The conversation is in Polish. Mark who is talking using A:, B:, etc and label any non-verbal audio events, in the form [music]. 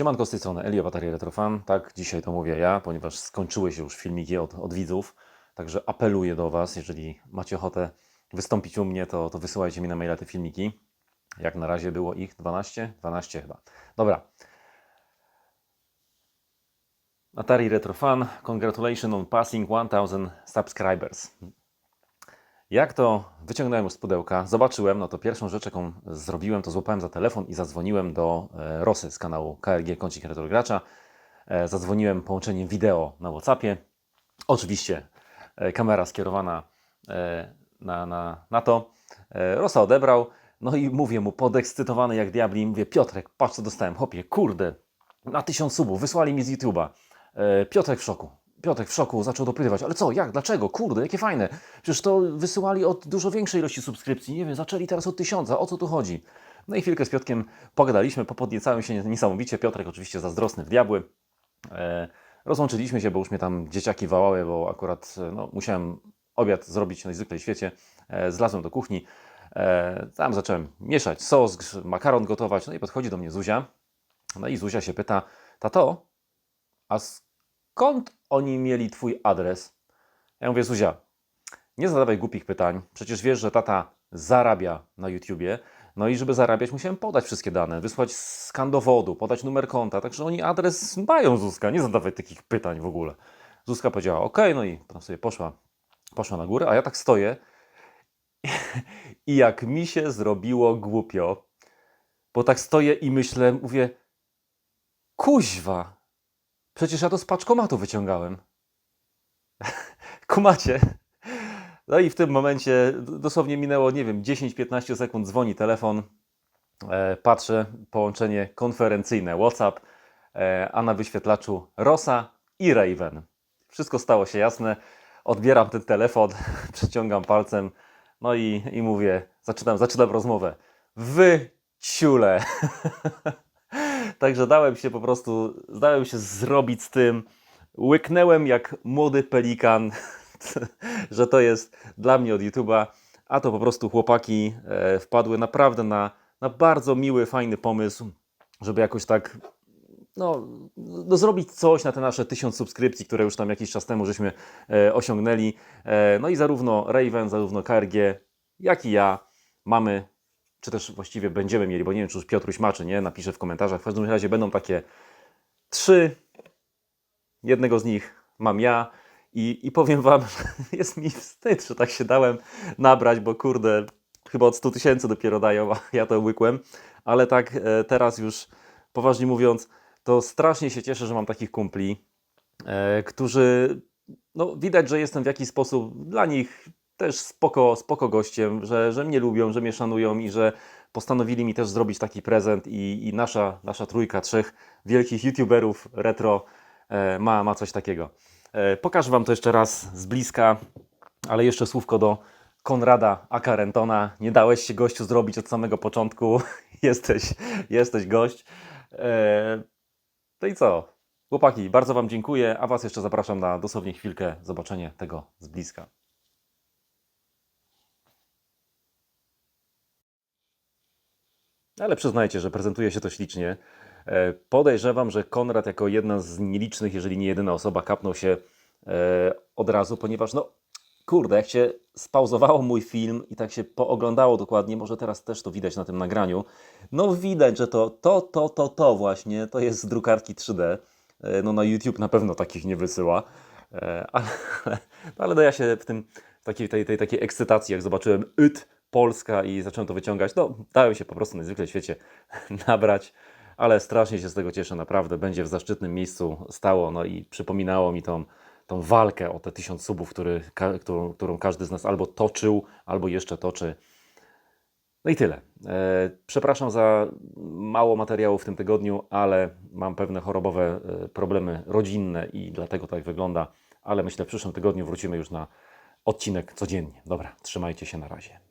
A: Siemanko z tej strony Eli Bataria Retrofan. Tak, dzisiaj to mówię ja, ponieważ skończyły się już filmiki od, od widzów. Także apeluję do Was, jeżeli macie ochotę wystąpić u mnie, to, to wysyłajcie mi na maila te filmiki. Jak na razie było ich 12? 12 chyba. Dobra. Atari Retrofan, congratulations on passing 1000 subscribers. Jak to wyciągnąłem z pudełka, zobaczyłem, no to pierwszą rzecz, jaką zrobiłem, to złapałem za telefon i zadzwoniłem do e, Rosy z kanału KRG Kącik Retrogracza. E, zadzwoniłem połączeniem wideo na Whatsappie. Oczywiście e, kamera skierowana na, na, na to. Rosa odebrał, no i mówię mu podekscytowany jak diabli, mówię Piotrek, patrz co dostałem, hopie, kurde, na tysiąc subów, wysłali mi z YouTube'a. Piotrek w szoku. Piotrek w szoku zaczął dopytywać, ale co, jak, dlaczego, kurde, jakie fajne. Przecież to wysyłali od dużo większej ilości subskrypcji, nie wiem, zaczęli teraz od tysiąca, o co tu chodzi? No i chwilkę z Piotkiem pogadaliśmy, popodniecałem się niesamowicie, Piotrek oczywiście zazdrosny w diabły. E, rozłączyliśmy się, bo już mnie tam dzieciaki wałały, bo akurat e, no, musiałem obiad zrobić najzwyklej w świecie. E, zlazłem do kuchni, e, tam zacząłem mieszać sos, makaron gotować, no i podchodzi do mnie Zuzia. No i Zuzia się pyta, tato, a skąd oni mieli twój adres? Ja mówię, Zuzia, nie zadawaj głupich pytań. Przecież wiesz, że tata zarabia na YouTubie. No i żeby zarabiać, musiałem podać wszystkie dane, wysłać skan dowodu, podać numer konta. Także oni adres mają, Zuzka. Nie zadawaj takich pytań w ogóle. Zuzka powiedziała, OK, no i potem sobie poszła, poszła na górę, a ja tak stoję. I jak mi się zrobiło głupio, bo tak stoję i myślę, mówię, kuźwa, Przecież ja to z paczkomatu wyciągałem. [laughs] Kumacie. No i w tym momencie dosłownie minęło, nie wiem, 10-15 sekund, dzwoni telefon, e, patrzę, połączenie konferencyjne WhatsApp, e, a na wyświetlaczu Rosa i Raven. Wszystko stało się jasne. Odbieram ten telefon, [laughs] przeciągam palcem, no i, i mówię, zaczynam, zaczynam rozmowę. Wy ciule. [laughs] Także dałem się po prostu, zdałem się zrobić z tym. Łyknęłem jak młody pelikan, [laughs] że to jest dla mnie od YouTube'a, a to po prostu chłopaki e, wpadły naprawdę na, na bardzo miły, fajny pomysł, żeby jakoś tak no, no, zrobić coś na te nasze tysiąc subskrypcji, które już tam jakiś czas temu żeśmy e, osiągnęli. E, no i zarówno Raven, zarówno KRG, jak i ja mamy czy też właściwie będziemy mieli, bo nie wiem, czy już Piotruś ma, czy nie, napiszę w komentarzach. W każdym razie będą takie trzy. Jednego z nich mam ja i, i powiem Wam, [laughs] jest mi wstyd, że tak się dałem nabrać, bo kurde, chyba od 100 tysięcy dopiero dają, a ja to łykłem. Ale tak e, teraz już poważnie mówiąc, to strasznie się cieszę, że mam takich kumpli, e, którzy, no widać, że jestem w jakiś sposób dla nich też spoko, spoko gościem, że, że mnie lubią, że mnie szanują i że postanowili mi też zrobić taki prezent i, i nasza, nasza trójka, trzech wielkich youtuberów retro e, ma, ma coś takiego. E, pokażę Wam to jeszcze raz z bliska, ale jeszcze słówko do Konrada Akarentona. Nie dałeś się gościu zrobić od samego początku. [laughs] jesteś, jesteś gość. E, no i co? Chłopaki, bardzo Wam dziękuję, a Was jeszcze zapraszam na dosłownie chwilkę zobaczenie tego z bliska. Ale przyznajcie, że prezentuje się to ślicznie. E, Podejrzewam, że Konrad jako jedna z nielicznych, jeżeli nie jedyna osoba, kapnął się e, od razu, ponieważ no kurde, jak się spauzowało mój film i tak się pooglądało dokładnie, może teraz też to widać na tym nagraniu, no widać, że to, to, to, to, to właśnie, to jest z drukarki 3D. E, No na YouTube na pewno takich nie wysyła, ale, [laughs] ale no ja się w tym, takiej, tej, tej takiej ekscytacji, jak zobaczyłem YT Polska i zacząłem to wyciągać, no dałem się po prostu najzwykle w świecie [laughs] nabrać, ale strasznie się z tego cieszę, naprawdę, będzie w zaszczytnym miejscu stało, no i przypominało mi tą, tą walkę o te tysiąc subów, który, ka, którą, którą każdy z nas albo toczył, albo jeszcze toczy. No i tyle. E, Przepraszam za mało materiału w tym tygodniu, ale mam pewne chorobowe e, problemy rodzinne i dlatego tak wygląda. Ale myślę, w przyszłym tygodniu wrócimy już na odcinek codziennie. Dobra, trzymajcie się na razie.